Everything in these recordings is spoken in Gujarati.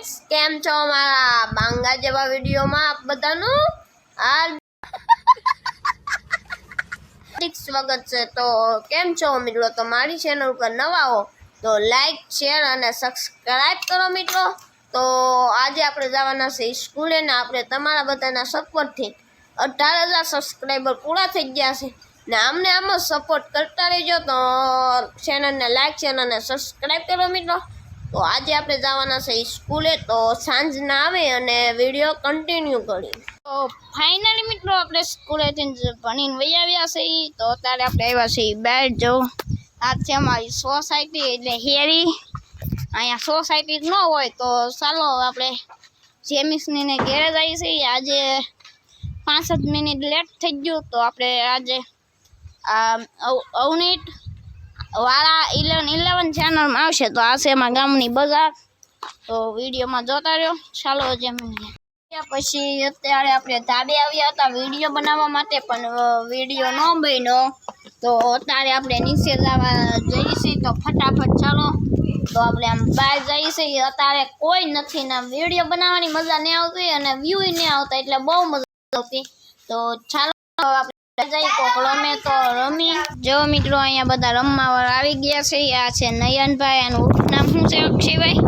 ફ્રેન્ડ્સ કેમ છો મારા બાંગા જેવા વિડીયોમાં આપ બધાનું? હાર્દિક સ્વાગત છે. તો કેમ છો મિત્રો? તો મારી ચેનલ ઉપર નવા હો, તો લાઈક શેર અને સબસ્ક્રાઈબ કરો મિત્રો. તો આજે આપણે જવાના છે સ્કૂલે ને આપણે તમારા બધાના સપોર્ટથી અઢાર હજાર સબસ્ક્રાઈબર પૂરા થઈ ગયા છે. ને અમને આમાં સપોર્ટ કરતા રહેજો. તો ચેનલને લાઈક શેર અને સબસ્ક્રાઈબ કરો મિત્રો. તો આજે આપણે જવાના છે સ્કૂલે, તો સાંજના આવે અને વીડિયો કન્ટિન્યુ કરી તો ફાઇનલી મિત્રો આપણે સ્કૂલેથી ભણીને વહી આવ્યા છે. તો અત્યારે આપણે આવ્યા છીએ બહાર જો. આ છે અમારી સોસાયટી એટલે હેરી અહીંયા સોસાયટી ન હોય તો ચાલો આપણે જેમિસની ને ઘેરે જઈએ છીએ. આજે જ મિનિટ લેટ થઈ ગયું તો આપણે આજે, આ અવ- અવનીત વાળા ઇલેવન ઇલેવન ચેનલમાં આવશે તો આ છે એમાં ગામની બજાર. તો વિડીયોમાં જોતા રહ્યો. ચાલો જમીને પછી અત્યારે આપણે ધાબે આવ્યા હતા વીડિયો બનાવવા માટે, પણ વીડિયો ન બન્યો. તો અત્યારે આપણે નીચે જવા છીએ તો ફટાફટ ચાલો. તો આપણે આમ બહાર છીએ અત્યારે કોઈ નથી ને વીડિયો બનાવવાની મજા નહીં આવતી અને વ્યૂ નહીં આવતા, એટલે બહુ મજા આવતી. તો ચાલો આપણે રમે. જો મિત્રો, અહીંયા બધા રમવા વાળા આવી ગયા છે. આ છે નયનભાઈ છે અક્ષયભાઈ?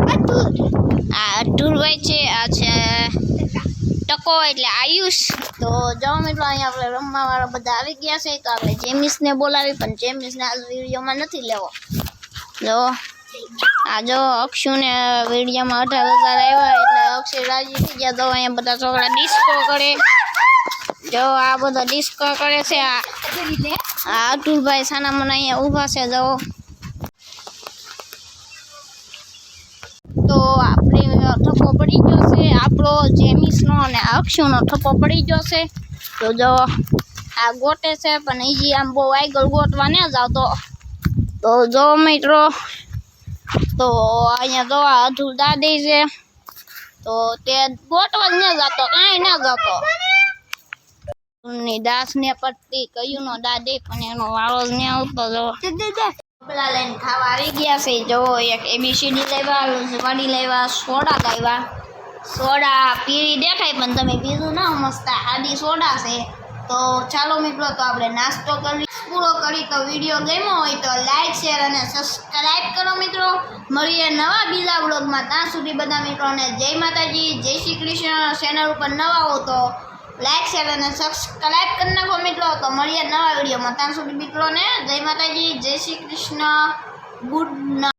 આ અતુલભાઈ છે, આ છે ટકો એટલે આયુષ. તો જો મિત્રો, અહીંયા આપણે રમવા વાળા બધા આવી ગયા છે. તો આપણે જેમિસને બોલાવી, પણ જેમિસને આજ વિડીયોમાં નથી લેવો. જો, આ જો અક્ષુને વિડીયોમાં અઢાર હજાર આવ્યા એટલે અક્ષય રાજી થઈ ગયા. તો અહીંયા બધા છોકરા ડિસ્કો કરે. જો આ બધા ડિસ્કો કરે છે, આ અતુલભાઈ સાના મને અહીંયા ઊભા છે, જો. તો આપણે ઠપો પડી ગયો છે, આપણો જેમિસનો અને અક્ષુનો ઠપો પડી ગયો છે. તો જો આ ગોટે છે, પણ હજી આમ બહુ આગળ ગોટવા ન આવતો તો. જો મિત્રો, તો અહીંયા જો આ અતુલ દાદી છે. તો તે ગોટવા જ ન જતો કાંઈ ન જતો ની દાસ ને પટ્ટી કયું નો દાદી પણ એનો વાળો જ નહીં આવતો જો. પેલા લઈને ખાવા આવી ગયા છે. જો એક એબીસીડી લેવા વડી લેવા સોડા લાવ્યા સોડા પીવી દેખાય પણ તમે પીધું ના મસ્ત આડી સોડા છે. તો ચાલો મિત્રો તો આપણે નાસ્તો કરી પૂરો કરી તો વીડિયો ગમ્યો હોય તો લાઈક શેર અને સબસ્ક્રાઈબ કરો મિત્રો. મળીએ નવા બીજા બ્લોગમાં ત્યાં સુધી બધા મિત્રોને જય માતાજી જય શ્રી કૃષ્ણ. ચેનલ ઉપર નવા હો તો લાઈક શેર અને સબસ્ક્રાઈબ કરી નાખો મિત્રો. તો મળીએ નવા વિડીયોમાં. ત્યાં સુધી મિત્રોને જય માતાજી, જય શ્રી કૃષ્ણ. Good night